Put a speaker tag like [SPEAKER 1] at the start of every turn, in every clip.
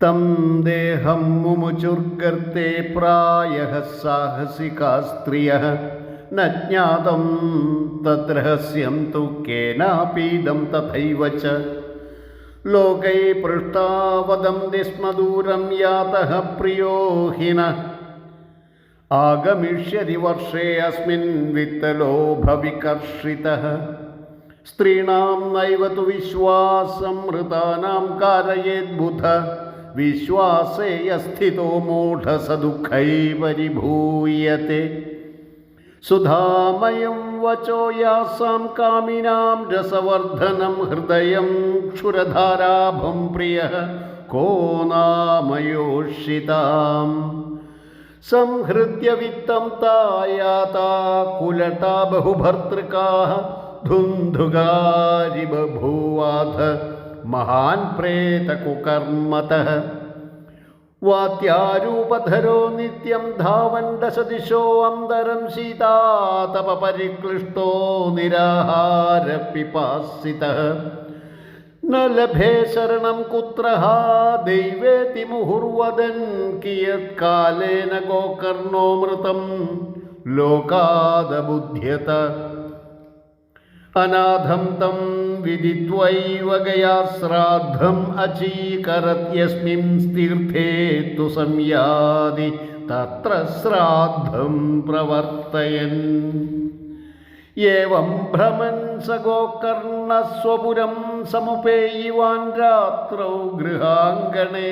[SPEAKER 1] तम देहम मुमुचुर्गर्ते प्रायः साहसिका स्त्रियः। न ज्ञातं तद्रहस्यं तु केनापीदं तथैव च। लोकै पृष्टा वदन्ति स्म दूरं यातः प्रियो हिनः। आगमिष्यति वर्षे अस्मिन् वित्तलोभविकर्षितः स्त्रीणां नैव तु विश्वासं हृतानां कारयेद्बुध। विश्वासे स्थितो पिभूयते सुधा वचो यासा कामिनां रसवर्धनं हृदय क्षुरधाराभं प्रिय को नामिता संहृत्य विदाता तायाता कुलटा बहुभर्तृकाः धुन्धुगारि बभूवाथ महान् प्रेतकुकर्मतः वात्यारूपधरो नित्यं धावन् दशदिशोऽन्तरं सीतातपपरिक्लिष्टो निराहारपिपासितः न लभे शरणं कुत्रः दैवेति मुहुर्वदन् कियत्कालेन गोकर्णो मृतं लोकादबुध्यत अनाथं तं विदित्वैव गया श्राद्धम् अचीकरत्यस्मिन् तीर्थे तु संयादि तत्र श्राद्धं प्रवर्तयन् एवं भ्रमन् स गोकर्णस्वपुरं समुपेयिवान् रात्रौ गृहाङ्गणे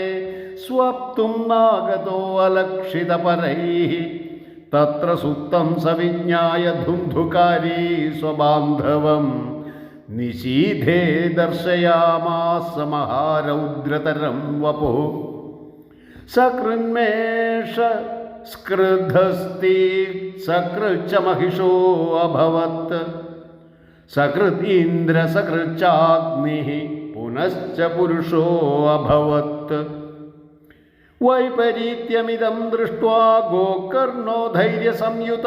[SPEAKER 1] स्वप्तुं नागतोऽलक्षितपरैः तत्र सुप्तं स विज्ञाय धुन्धुकारी स्वबान्धवं നിശീധേ ദർശയാമാസമഹാരൗദ്രതരം വപു. സകൃന്മേഷ സ്കൃധസ്തി സകൃച്ചമഹിഷോ അഭവത്. സകൃത് ഇന്ദ്ര സകൃച്ചാഗ്നി പുനശ്ച പുരുഷോ അഭവത്. വൈപരീത്യമിതം ദൃഷ്ട്വാ ഗോകർണോ ധൈര്യസംയുത.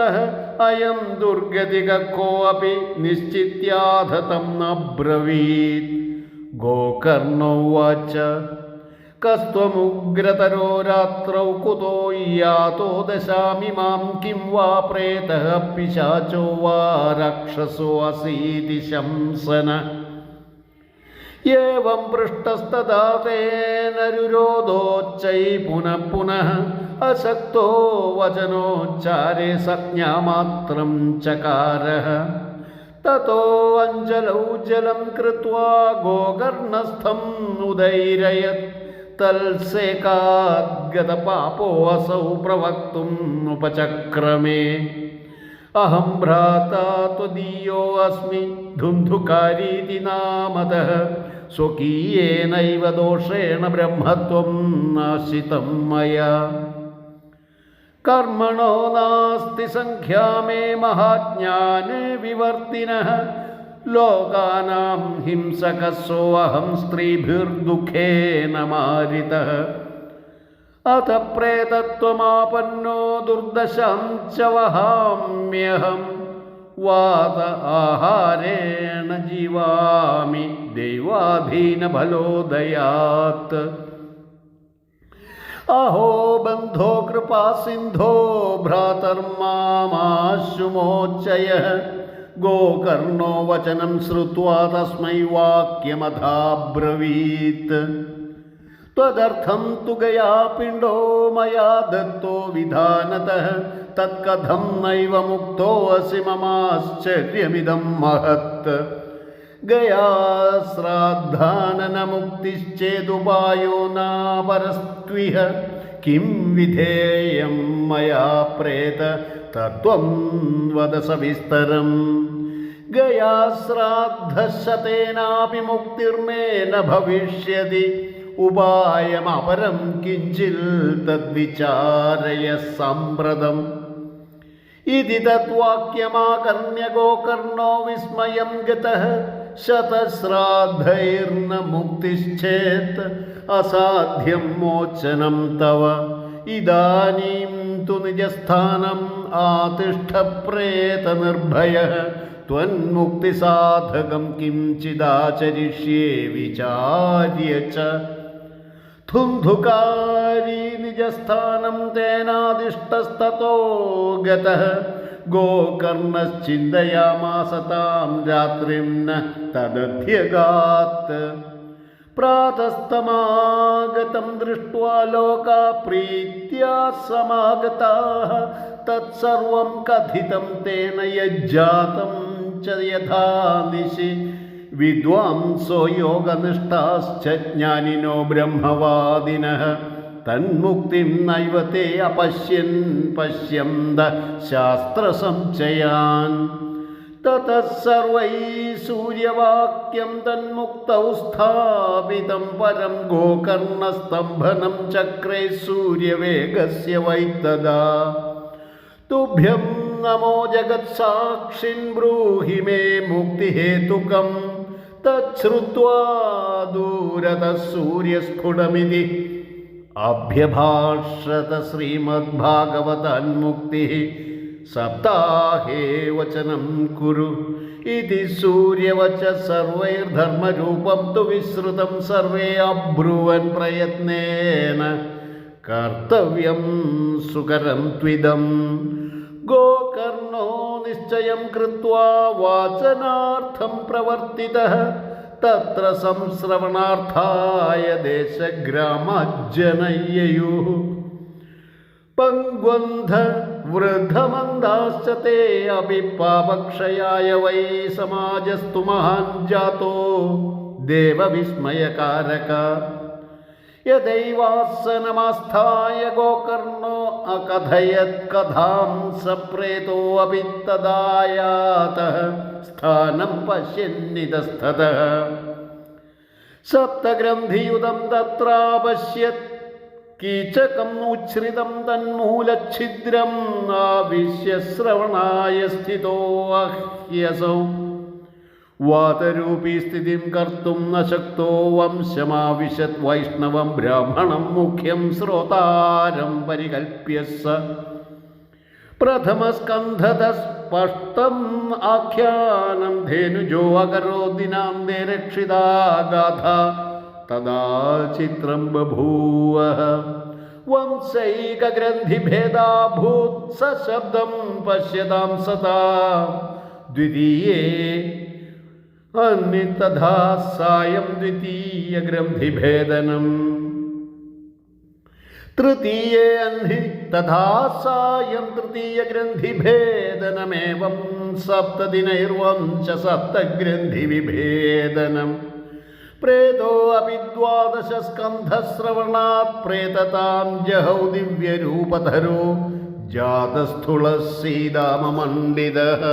[SPEAKER 1] അയം ദുർഗതികോ അപ്പി നിശ്ചിത്യാധതം നബ്രവീത്. ഗോകർണോ വാച്ച കസ്ത്വമുഗ്രതരോ രാത്രൗ കുതോ യാതോ ദശാമി മാം കിം വാ പ്രേത പിശാചോ വാ രാക്ഷസോ അസീതി ശംസന. शंसन एवं पृष्टस्तदा तेन रुरोधोच्चै पुनः पुनः अशक्तो वचनोच्चारे संज्ञामात्रं चकारः ततो अञ्जलौ जलं कृत्वा गोकर्णस्थम् उदैरयत् तल्सेकाद्गतपापोऽसौ प्रवक्तुम् उपचक्रमे अहं भ्राता त्वदीयोऽस्मि धुन्धुकारीति नामतः സ്വകീയേനൈവ ദോഷേണ ബ്രഹ്മത്വം നാശിതം മയ. കർമ്മണോ നാസ്തി സംഖ്യാ മേ മഹാജ്ഞാന് വിവർത്തിന. ലോകാനാം ഹിംസകസോऽहं സ്ത്രീഭിർദുഃഖേന മാരിതः അഥ പ്രേതത്വമാപന്നോ ദുർദശാം ച വഹാമ്യഹം. वात आहारेण जीवामि दैवाधीनबलोदयात्। अहो बन्धो कृपा सिन्धो भ्रातर्मामाशुमोच्चयः गोकर्णो वचनं श्रुत्वा तस्मै वाक्यमथाब्रवीत् त्वदर्थं तु गया पिण्डो मया दत्तो विधानतः। തത്കഥം നൈവ മുക്തോസി മമാശ്ചര്യമിതം മഹത് ഗയാ ശ്രാദ്ധാനന മുക്തിശ്ചേതുപായോ നാപരസ്ത്വിഹ കിം വിധേയം മയാ പ്രേത തത്വം വദ സവിസ്തരം ഗയാ ശ്രാദ്ധശതേനാപി മുക്തിർമേ ന ഭവിഷ്യതി ഉപായമപരം കിഞ്ചിൽ തദ്വിചാരയ സമ്പ്രതം इति तद्वाक्यमाकर्ण्य गोकर्णो विस्मयं गतः शतश्राद्धैर्न मुक्तिश्चेत् असाध्यं मोचनं तव। इदानीं तु निजस्थानम् आतिष्ठ प्रेतनिर्भयः त्वन्मुक्तिसाधकं किञ्चिदाचरिष्ये विचार्य धुन्धुकारी निजस्थान तेनादिष्टस्ततो गतः गोकर्णश्चिन्तयामास तां रात्रिं न तदध्यगात्। प्रातस्तमागतं दृष्ट्वा लोका प्रीतिया समागताः, तत्सर्वं कथितं तेन यज्जातं च यथा निशि വിദ്വാംസോ യോഗനിഷ്ഠാശ്ച ജ്ഞാനിനോ ബ്രഹ്മവാദിനഃ തന്മുക്തിം നൈവ തേ അപശ്യൻ പശ്യന്ത ശാസ്ത്രസംശയാൻ തതഃ സർവൈ സൂര്യവാക്യം തന്മുക്തൗ സ്ഥാപിതം പരം ഗോകർണസ്തംഭനം ചക്രേ സൂര്യവേഗസ്യ വൈത്തദാ തുഭ്യം നമോ ജഗത്സാക്ഷിൻ ബ്രൂഹി മേ മുക്തിഹേതുകം തച്ഛ്രുത്വാ ദൂരത സൂര്യസ്ഫുടമിതി. അഭ്യഭാഷത ശ്രീമദ്ഭാഗവതന്മുക്തി. സപ്താഹേ വചനം കുരു. ഇതി സൂര്യവച സർവൈർധർമ്മരൂപം തു വിശ്രുതം സർവേ അബ്രുവൻ പ്രയത്നേന. കർത്തവ്യം സുകരം ത്വിദം ഗോകർണോ निश्चय कृत्वा वाचनार्थं प्रवर्तितः। तत्र संश्रवणार्थाय देशग्रामज्जनय्ययुः। पङ्ग्वन्ध वृद्धमन्दाश्च ते अभी पापक्षयाय वै समाजस्तु महान् जातो। देवविस्मयकारक। യദൈവാസനമാസ്ഥായ ഗോകർണോ അകഥയത് കഥാം സപ്രേതോ അപി തദായാതഃ സ്ഥാനം പശ്യന്നിതസ്ഥത. സപ്തഗ്രന്ഥിയുതം തത്രാപശ്യത് കീചകം ഉച്ഛ്രിതം തന്മൂലഛിദ്രം ആവിശ്യ ശ്രവണായ സ്ഥിതോ അഹ്യസൗ. വാതരൂപീ സ്ഥിതിം കർത്തും നശക്തോ ശക്തോ വംശമാവിശത് വൈഷ്ണവം ബ്രാഹ്മണം മുഖ്യം ശ്രോതാരം പരികൽപ്യ സ. പ്രഥമസ്കന്ധത സ്പഷ്ടം ആഖ്യാനം ധേനുജോ അകരോ ദിനാന്തേ രക്ഷിതാ ഗാഥ തദാ ചിത്രം ബഭൂവ വംശൈകഗ്രന്ഥിഭേദാഭൂത് സശബ്ദം പശ്യതാം സദാ. ദ്വിതീയേ अन्य तथा सायं द्वितीयग्रन्थिभेदनम् तृतीये अह्नि तथा सायं तृतीयग्रन्थिभेदनमेवं सप्तदिनैर्वं च सप्तग्रन्थिविभेदनम् प्रेतो अपि द्वादशस्कन्धश्रवणात् प्रेततां जहौ दिव्यरूपधरो जातस्थुलः सीदाममण्डितः